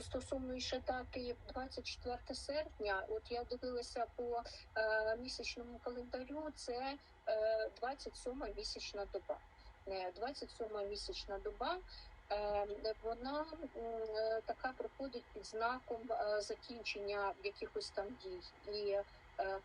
Стосовно ще дати 24 серпня, от я дивилася по е, місячному календарю, це е, 27 місячна доба. Е, 27 місячна доба. е, Вона е, така проходить під знаком е, закінчення якихось там дій, і е,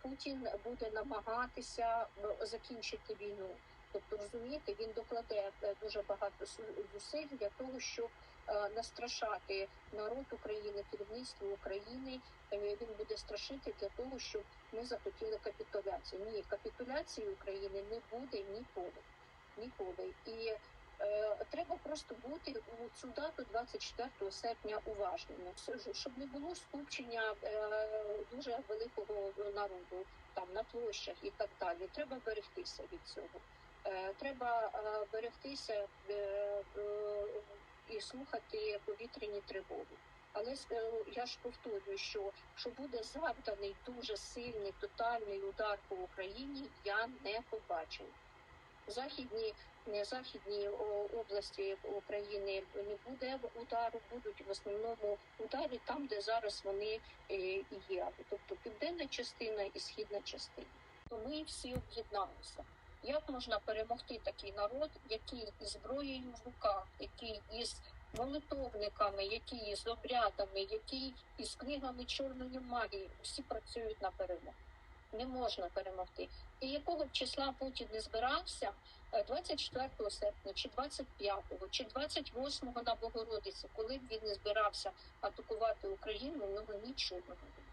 Путін буде намагатися е, закінчити війну. Тобто, розумієте, він докладе е, дуже багато зусиль для того, щоб е, настрашати народ України, керівництво України. Е, Він буде страшити для того, щоб ми захотіли капітуляції. Ні, капітуляції України не буде ніколи. Ніколи. І треба просто бути у цю дату 24 серпня уважними, щоб не було скупчення дуже великого народу там на площах і так далі. Треба берегтися від цього. Е, треба е, берегтися е, і слухати повітряні тривоги. Але я ж повторюю, що, що буде завданий дуже сильний тотальний удар по Україні, я не побачив. Західні західні області України не буде удару, будуть в основному удари там, де зараз вони і є. Тобто південна частина і східна частина. То ми всі об'єдналися. Як можна перемогти такий народ, який із зброєю в руках, який із молитовниками, які з обрядами, які із книгами чорної магії, всі працюють на перемогу. Не можна перемогти. І якого б числа Путін не збирався, е, 24 серпня, чи 25, чи 28 на Богородиці, коли б він не збирався атакувати Україну, в нього нічого не буде.